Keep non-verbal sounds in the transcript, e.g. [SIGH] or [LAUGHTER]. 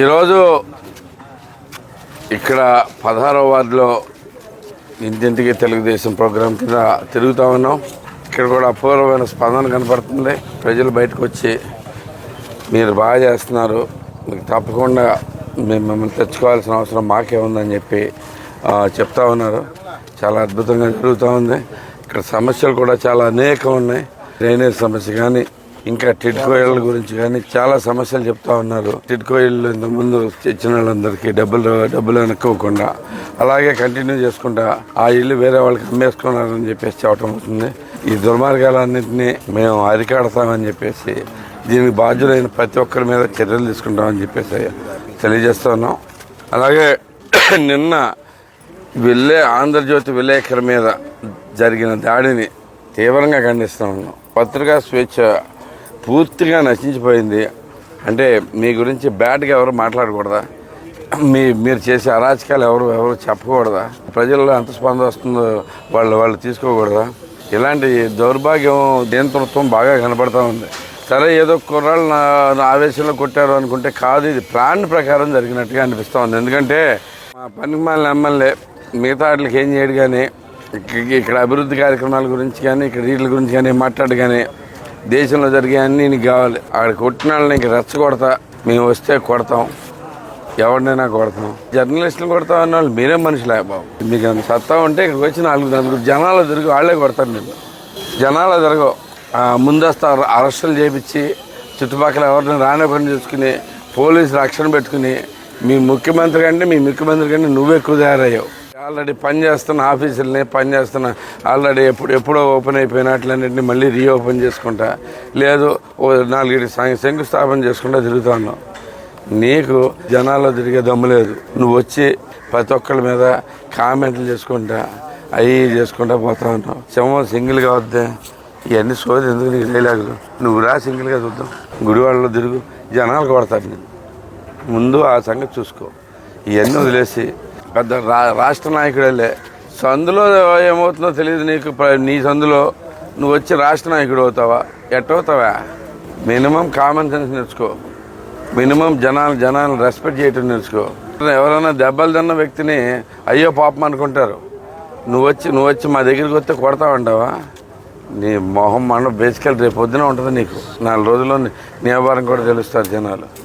ఈరోజు ఇక్కడ పదహారవ వార్డులో ఇంటింటికి తెలుగుదేశం ప్రోగ్రాం కింద తిరుగుతూ ఉన్నాం. ఇక్కడ కూడా అపూర్వమైన స్పందన కనపడుతుంది. ప్రజలు బయటకు వచ్చి మీరు బాగా చేస్తున్నారు. మీకు తప్పకుండా మేము మిమ్మల్ని తెచ్చుకోవాల్సిన అవసరం మాకే ఉందని చెప్పి చెప్తా ఉన్నారు. చాలా అద్భుతంగా జరుగుతూ ఉంది. ఇక్కడ సమస్యలు కూడా చాలా అనేకం ఉన్నాయి. డ్రైనేజ్ సమస్య కానీ ఇంకా టిడ్కో ఇళ్ళ గురించి కానీ చాలా సమస్యలు చెప్తా ఉన్నారు. టిడ్కో ఇళ్ళు ఇంతకుముందు ఇచ్చిన వాళ్ళందరికీ డబ్బులు డబ్బులు వెనక్కోకుండా అలాగే కంటిన్యూ చేసుకుంటా ఆ ఇల్లు వేరే వాళ్ళకి అమ్మేసుకున్నారని చెప్పేసి చెప్పడం అవుతుంది. ఈ దుర్మార్గాలన్నింటినీ మేము అరికాడతామని చెప్పేసి దీనికి బాధ్యులైన ప్రతి ఒక్కరి మీద చర్యలు తీసుకుంటామని చెప్పేసి తెలియజేస్తున్నాం. అలాగే [CLEARS THROAT] నిన్న వెళ్ళే ఆంధ్రజ్యోతి విలేకరి మీద జరిగిన దాడిని తీవ్రంగా ఖండిస్తా ఉన్నాం. పత్రికా స్వేచ్ఛ పూర్తిగా నశించిపోయింది. అంటే మీ గురించి బ్యాడ్గా ఎవరు మాట్లాడకూడదా? మీ మీరు చేసే అరాచకాలు ఎవరు ఎవరు చెప్పకూడదా? ప్రజల్లో ఎంత స్పందన వస్తుందో వాళ్ళు వాళ్ళు తీసుకోకూడదా? ఇలాంటి దౌర్భాగ్యం నియంతృత్వం బాగా కనపడతా ఉంది. సరే ఏదో కుర్రాళ్ళు నా ఆవేశంలో కొట్టారు అనుకుంటే కాదు ఇది ప్లాన్ ప్రకారం జరిగినట్టుగా అనిపిస్తూ ఉంది. ఎందుకంటే మా పనికి మాలిన ఎమ్మెల్యే మిగతా వాటికి ఏం చేయడు కానీ ఇక్కడ అభివృద్ధి కార్యక్రమాల గురించి కానీ ఇక్కడ వీటి గురించి కానీ మాట్లాడు కానీ దేశంలో జరిగే అన్నీ నీకు కావాలి. అక్కడ కొట్టిన వాళ్ళని ఇంక రెచ్చగొడతా మేము వస్తే కొడతాం. ఎవరినైనా కొడతాం. జర్నలిస్టులు కొడతాం అన్న వాళ్ళు మీరే మనుషులే బాబు. మీకు అంత సత్తా ఉంటే ఇక్కడికి వచ్చి నాలుగు నలుగురు జనాలు తిరిగి వాళ్ళే కొడతారు నేను జనాలు జరగవు ముందస్తు అరెస్టులు చేపించి చుట్టుపక్కల ఎవరిని రానివ్వకుండా చూసుకుని పోలీసు రక్షణ పెట్టుకుని మీ ముఖ్యమంత్రి కంటే మీ ముఖ్యమంత్రి కంటే నువ్వు ఎక్కువ తయారయ్యావు. ఆల్రెడీ పని చేస్తున్న ఆఫీసులని పని చేస్తున్న ఆల్రెడీ ఎప్పుడు ఎప్పుడో ఓపెన్ అయిపోయినట్లన్నింటినీ మళ్ళీ రీఓపెన్ చేసుకుంటా. లేదు ఓ నాలుగు శంకుస్థాపన చేసుకుంటా తిరుగుతాను. నీకు జనాల్లో తిరిగే దమ్ము లేదు. నువ్వు వచ్చి ప్రతి ఒక్కరి మీద కామెంట్లు చేసుకుంటా అవి చేసుకుంటా పోతా ఉన్నావు. సింహం సింగిల్గా వద్దే. ఇవన్నీ సోది ఎందుకు నీకు డైలాగులు? నువ్వు రా సింగిల్గా చూద్దాం. గుడివాడలో తిరుగు. జనాలు కొడతారు నేను. ముందు ఆ సంగతి చూసుకో. ఇవన్నీ వదిలేసి పెద్ద రా రాష్ట్ర నాయకుడేలే. సందులో ఏమవుతుందో తెలియదు నీకు నీ సందులో. నువ్వు వచ్చి రాష్ట్ర నాయకుడు అవుతావా? ఎట్టవుతావా? మినిమం కామన్ సెన్స్ నేర్చుకో. మినిమం జనాలు జనాలను రెస్పెక్ట్ చేయటం నేర్చుకో. ఎవరైనా దెబ్బలు తిన్న వ్యక్తిని అయ్యో పాపం అనుకుంటారు. నువ్వు వచ్చి నువ్వు వచ్చి మా దగ్గరికి వస్తే కొడతావంటావా? నీ మొహం మన బేసికల్ రేపు పొద్దున ఉంటుంది నీకు. నాలుగు రోజుల్లో నీ వ్యాపారం కూడా తెలుస్తారు జనాలు.